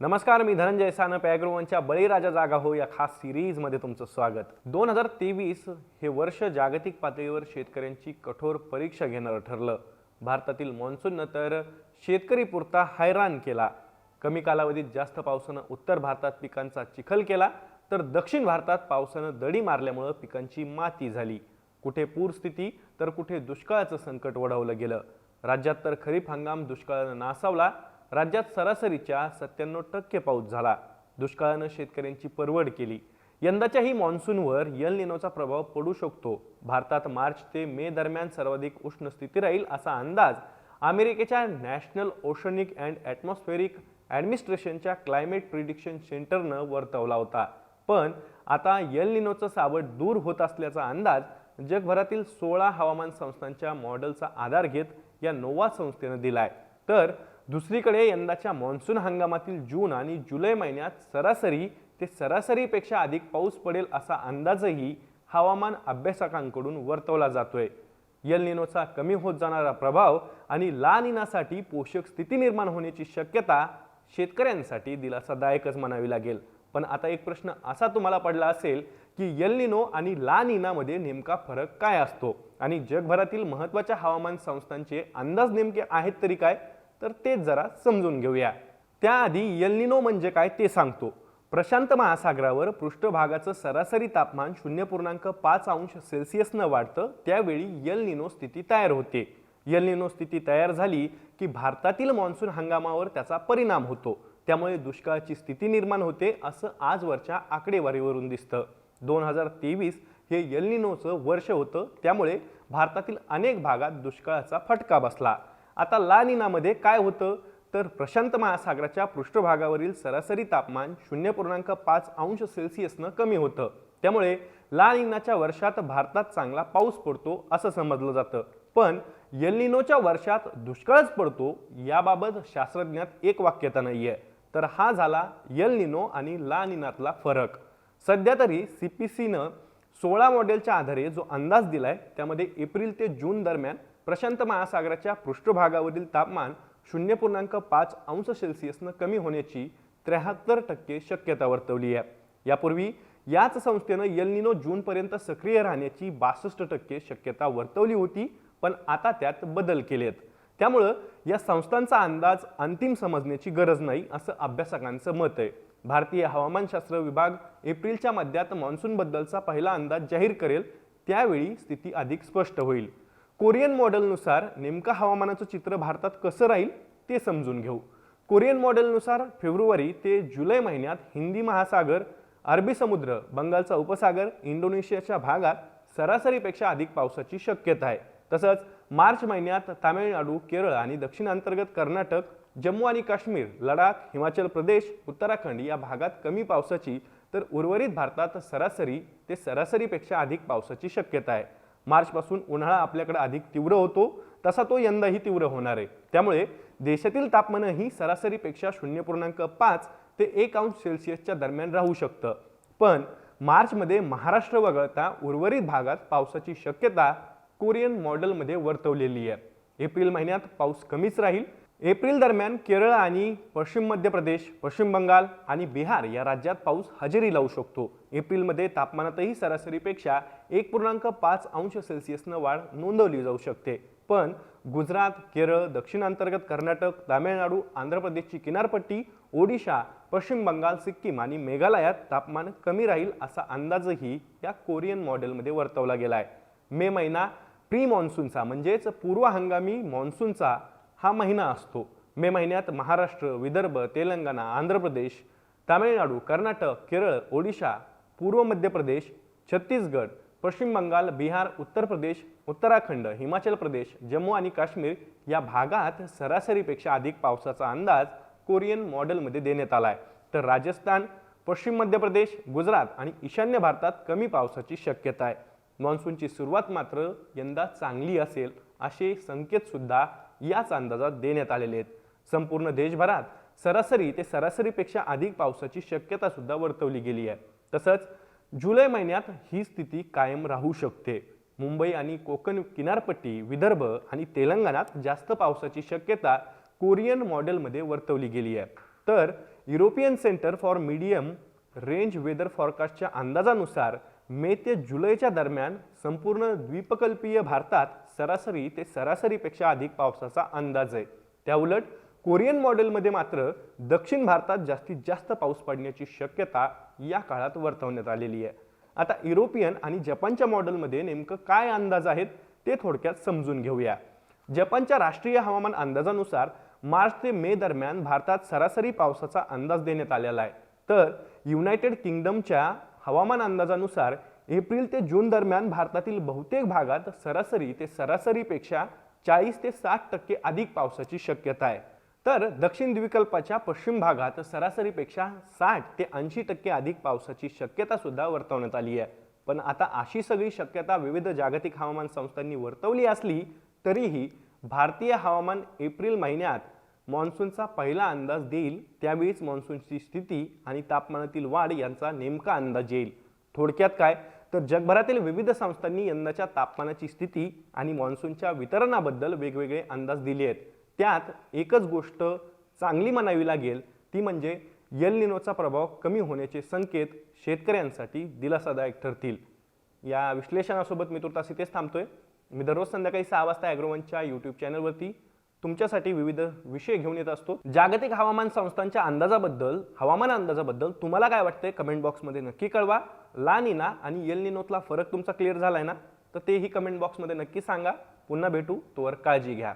नमस्कार मी धनंजय सानप पॅग्रोवनच्या बळीराजा जागा हो या खास सिरीजमध्ये तुमचं स्वागत. दोन हजार तेवीस हे वर्ष जागतिक पातळीवर शेतकऱ्यांची कठोर परीक्षा घेणारं ठरलं. भारतातील मॉन्सूननं तर शेतकरी पुरता हैराण केला. कमी कालावधीत जास्त पावसानं उत्तर भारतात पिकांचा चिखल केला तर दक्षिण भारतात पावसानं दडी मारल्यामुळं पिकांची माती झाली. कुठे पूरस्थिती तर कुठे दुष्काळाचं संकट वढवलं गेलं. राज्यात तर खरीप हंगाम दुष्काळानं नासावला राज्यात सरासरीच्या सत्त्याण्णव टक्के पाऊस झाला. दुष्काळानं शेतकऱ्यांची परवड केली. यंदाच्याही मान्सूनवर यल निनोचा प्रभाव पडू शकतो. भारतात मार्च ते मे दरम्यान सर्वाधिक उष्ण स्थिती राहील असा अंदाज अमेरिकेच्या नॅशनल ओशनिक अँड ॲटमॉस्फेरिक ॲडमिनिस्ट्रेशनच्या क्लायमेट प्रिडिक्शन सेंटरनं वर्तवला होता. पण आता यल निनोचं सावट दूर होत असल्याचा अंदाज जगभरातील सोळा हवामान संस्थांच्या मॉडेलचा आधार घेत या नोवा संस्थेनं दिलाय. तर दुसरीकडे यंदाच्या मान्सून हंगामातील जून आणि जुलै महिन्यात सरासरी ते सरासरीपेक्षा अधिक पाऊस पडेल असा अंदाजही हवामान अभ्यासकांकडून वर्तवला जातोय. यल निनोचा कमी होत जाणारा प्रभाव आणि ला निनासाठी पोषक स्थिती निर्माण होण्याची शक्यता शेतकऱ्यांसाठी दिलासादायकच म्हणावी लागेल. पण आता एक प्रश्न असा तुम्हाला पडला असेल की यल निनो आणि ला निनामध्ये नेमका फरक काय असतो? आणि जगभरातील महत्त्वाच्या हवामान संस्थांचे अंदाज नेमके आहेत तरी काय? तर तेच जरा समजून घेऊया. त्याआधी यल्निनो म्हणजे काय ते सांगतो. प्रशांत महासागरावर पृष्ठभागाचं सरासरी तापमान शून्य पूर्णांक पाच अंश सेल्सिअसनं वाढतं त्यावेळी यलनिनो स्थिती तयार होते. यलनिनो स्थिती तयार झाली की भारतातील मान्सून हंगामावर त्याचा परिणाम होतो. त्यामुळे दुष्काळाची स्थिती निर्माण होते असं आजवरच्या आकडेवारीवरून दिसतं. दोन हजार तेवीस हे यलनिनोचं वर्ष होतं त्यामुळे भारतातील अनेक भागात दुष्काळाचा फटका बसला. आता लानिनामध्ये काय होतं? तर प्रशांत महासागराच्या पृष्ठभागावरील सरासरी तापमान शून्य पूर्णांक पाच अंश सेल्सिअसनं कमी होतं. त्यामुळे लानिनाच्या वर्षात भारतात चांगला पाऊस पडतो असं समजलं जातं. पण यल्निनोच्या वर्षात दुष्काळच पडतो याबाबत शास्त्रज्ञात एक वाक्यता नाही आहे तर हा झाला यल आणि लानिनातला फरक. सध्या तरी सी पी सीनं सोळा मॉडेलच्या आधारे जो अंदाज दिलाय त्यामध्ये एप्रिल ते जून दरम्यान प्रशांत महासागराच्या पृष्ठभागावरील तापमान शून्य पूर्णांक पाच अंश सेल्सिअसनं कमी होण्याची त्र्याहत्तर टक्के शक्यता वर्तवली आहे. यापूर्वी याच संस्थेनं यलनिनो जूनपर्यंत सक्रिय राहण्याची बासष्ट टक्के शक्यता वर्तवली होती पण आता त्यात बदल केलेत त्यामुळं या संस्थांचा अंदाज अंतिम समजण्याची गरज नाही असं अभ्यासकांचं मत आहे. भारतीय हवामानशास्त्र विभाग एप्रिलच्या मध्यात मान्सूनबद्दलचा पहिला अंदाज जाहीर करेल त्यावेळी स्थिती अधिक स्पष्ट होईल. कोरियन मॉडेलनुसार नेमकं हवामानाचं चित्र भारतात कसं राहील ते समजून घेऊ. कोरियन मॉडेलनुसार फेब्रुवारी ते जुलै महिन्यात हिंदी महासागर अरबी समुद्र बंगालचा उपसागर इंडोनेशियाच्या भागात सरासरीपेक्षा अधिक पावसाची शक्यता आहे. तसंच मार्च महिन्यात तामिळनाडू केरळ आणि दक्षिणांतर्गत कर्नाटक जम्मू आणि काश्मीर लडाख हिमाचल प्रदेश उत्तराखंड या भागात कमी पावसाची तर उर्वरित भारतात सरासरी ते सरासरीपेक्षा अधिक पावसाची शक्यता आहे. मार्चपासून उन्हाळा आपल्याकडे अधिक तीव्र होतो तसा तो यंदाही तीव्र होणार आहे. त्यामुळे देशातील तापमानही सरासरीपेक्षा शून्य पूर्णांक पाच ते एक अंश सेल्सिअसच्या दरम्यान राहू शकतं. पण मार्चमध्ये महाराष्ट्र वगळता उर्वरित भागात पावसाची शक्यता कोरियन मॉडेलमध्ये वर्तवलेली आहे. एप्रिल महिन्यात पाऊस कमीच राहील एप्रिल दरम्यान केरळ आणि पश्चिम मध्य प्रदेश पश्चिम बंगाल आणि बिहार या राज्यात पाऊस हजेरी लावू शकतो. एप्रिलमध्ये तापमानातही सरासरीपेक्षा एक पूर्णांक पाच अंश सेल्सिअसनं वाढ नोंदवली जाऊ शकते. पण गुजरात केरळ दक्षिणांतर्गत कर्नाटक तामिळनाडू आंध्र प्रदेशची किनारपट्टी ओडिशा पश्चिम बंगाल सिक्कीम आणि मेघालयात तापमान कमी राहील असा अंदाजही या कोरियन मॉडेलमध्ये वर्तवला गेला आहे मे महिना प्री मॉन्सूनचा म्हणजेच पूर्व हंगामी मॉन्सूनचा हा महिना असतो. मे महिन्यात महाराष्ट्र विदर्भ तेलंगणा आंध्र प्रदेश तामिळनाडू कर्नाटक केरळ ओडिशा पूर्व मध्य प्रदेश छत्तीसगड पश्चिम बंगाल बिहार उत्तर प्रदेश उत्तराखंड हिमाचल प्रदेश जम्मू आणि काश्मीर या भागात सरासरीपेक्षा अधिक पावसाचा अंदाज कोरियन मॉडेलमध्ये देण्यात आला आहे तर राजस्थान पश्चिम मध्य प्रदेश गुजरात आणि ईशान्य भारतात कमी पावसाची शक्यता आहे. मान्सूनची सुरुवात मात्र यंदा चांगली असेल असे संकेतसुद्धा याच अंदाजात देण्यात आलेले आहेत. संपूर्ण देशभरात सरासरी ते सरासरीपेक्षा अधिक पावसाची शक्यता सुद्धा वर्तवली गेली आहे. तसंच जुलै महिन्यात ही स्थिती कायम राहू शकते. मुंबई आणि कोकण किनारपट्टी विदर्भ आणि तेलंगणात जास्त पावसाची शक्यता कोरियन मॉडेलमध्ये वर्तवली गेली आहे. तर European centre for medium range weather फॉरकास्टच्या अंदाजानुसार मे ते जुलैच्या दरम्यान संपूर्ण द्वीपकल्पीय भारतात सरासरी ते सरासरीपेक्षा अधिक पावसाचा अंदाज आहे. त्याउलट कोरियन मॉडेलमध्ये मात्र दक्षिण भारतात जास्तीत जास्त पाऊस पडण्याची शक्यता या काळात वर्तवण्यात आलेली आहे. आता युरोपियन आणि जपानच्या मॉडेलमध्ये नेमकं काय अंदाज आहेत ते थोडक्यात समजून घेऊया. जपानच्या राष्ट्रीय हवामान अंदाजानुसार मार्च ते मे दरम्यान भारतात सरासरी पावसाचा अंदाज देण्यात आलेला आहे. तर युनायटेड किंगडमच्या हवामान अंदाजानुसार एप्रिल ते जून दरम्यान भारतातील बहुतेक भागात सरासरी ते सरासरीपेक्षा चाळीस ते साठ टक्के अधिक पावसाची शक्यता आहे. तर दक्षिण द्विकल्पाच्या पश्चिम भागात सरासरीपेक्षा साठ ते ऐंशी टक्के अधिक पावसाची शक्यता सुद्धा वर्तवण्यात आली आहे. पण आता अशी सगळी शक्यता विविध जागतिक हवामान संस्थांनी वर्तवली असली तरीही भारतीय हवामान एप्रिल महिन्यात मान्सूनचा पहिला अंदाज देईल त्यावेळीच मान्सूनची स्थिती आणि तापमानातील वाढ यांचा नेमका अंदाज येईल. थोडक्यात काय? तर जगभरातील विविध संस्थांनी यंदाच्या तापमानाची स्थिती आणि मान्सूनच्या वितरणाबद्दल वेगवेगळे अंदाज दिले आहेत. त्यात एकच गोष्ट चांगली म्हणावी लागेल ती म्हणजे यल निनोचा प्रभाव कमी होण्याचे संकेत शेतकऱ्यांसाठी दिलासादायक ठरतील. या विश्लेषणासोबत मी तुर्तास इथेच थांबतोय. मी दररोज संध्याकाळी सहा वाजता ॲग्रोवनच्या यूट्यूब चॅनलवरती तुमच्यासाठी विविध विषय घेऊन येत असतो. जागतिक हवामान संस्थांच्या अंदाजाबद्दल हवामान अंदाजाबद्दल तुम्हाला काय वाटतंय? कमेंट बॉक्समध्ये नक्की कळवा. ला निना आणि यल निनोतला फरक तुमचा क्लिअर झालाय ना? तर तेही कमेंट बॉक्समध्ये नक्की सांगा. पुन्हा भेटू. तोवर काळजी घ्या.